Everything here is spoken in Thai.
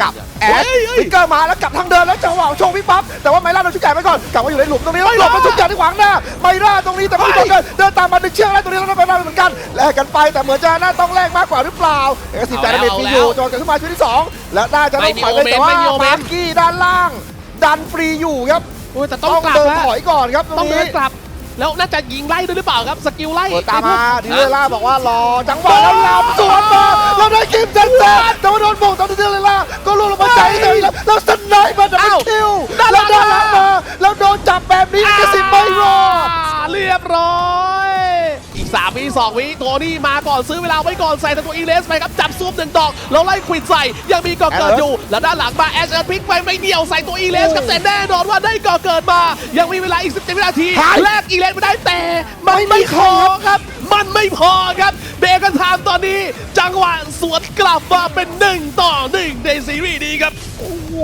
กลับแอดฟิกเกอร์มาแล้วกลับทางเดินแล้วจังหวะโชว์พี่ปั๊บแต่ว่าไมล่าโดนชุดใหญ่ไปก่อนกลับมาอยู่ในหลุมตรงนี้แล้วหลบมาชุดใหญ่ที่ขวางหน้าไมล่าตรงนี้แต่ไม่โดนเดินเดินตามมาดึงเชือกแล้วตรงนี้แล้วไมล่าเหมือนกันแลกกันไปแต่เหมือนจะน่าต้องแลกมากกว่าหรือเปล่าเอกสิทธิ์แต่ดาเมจมีอยู่จนกันขึ้นมาชุดที่สองและน่าจะต้องถอยไปแต่ว่ามาร์กี้ด้านล่าง ดันฟรีอยู่ครับโอ้ยแต่ต้องต้องกลับเดินนะถอยก่อนครับตรต้องงเดินี้นกลับแล้วน่าจะยิงไล่ด้วยหรือเปล่าครับ สกิลไล่เปิดตามมาดีเลล่าบอกว่ารอจังหวะแล้วลำสวนมาเราได้คิมเจนเซ่แต่ว่าโดนโบกตอนดี แล้วแล้วสไนป์มาดับเบิลคิวแล้วด้านหลังมา แล้วโดนจับแบบนี้ก็สิบไม่รอดาเรียบร้อย อีก3วิ2วิโทนี่มาก่อนซื้อเวลาไว้ก่อนใส่ตัวอีเลสไปครับ จับซูมหนึ่งดอก แล้วไล่ควิดใส่ ยังมีก่อเกิดอยู่ แล้วด้านหลังมาแอชเอร์พลิกไปไม่เดี่ยวใส่ตัวอีเลสครับแต่แน่นอนว่าได้ก่อเกิดมา ยังมีเวลาอีก17วินาทีแลกอีเลสไม่ได้แต่มันไม่พอครับ มันไม่พอครับ เบกันไทามตอนนี้ จังหวะสวนกลับมาเป็น1ต่อ1ในซีรีส์นี้ ครับ โอ้โห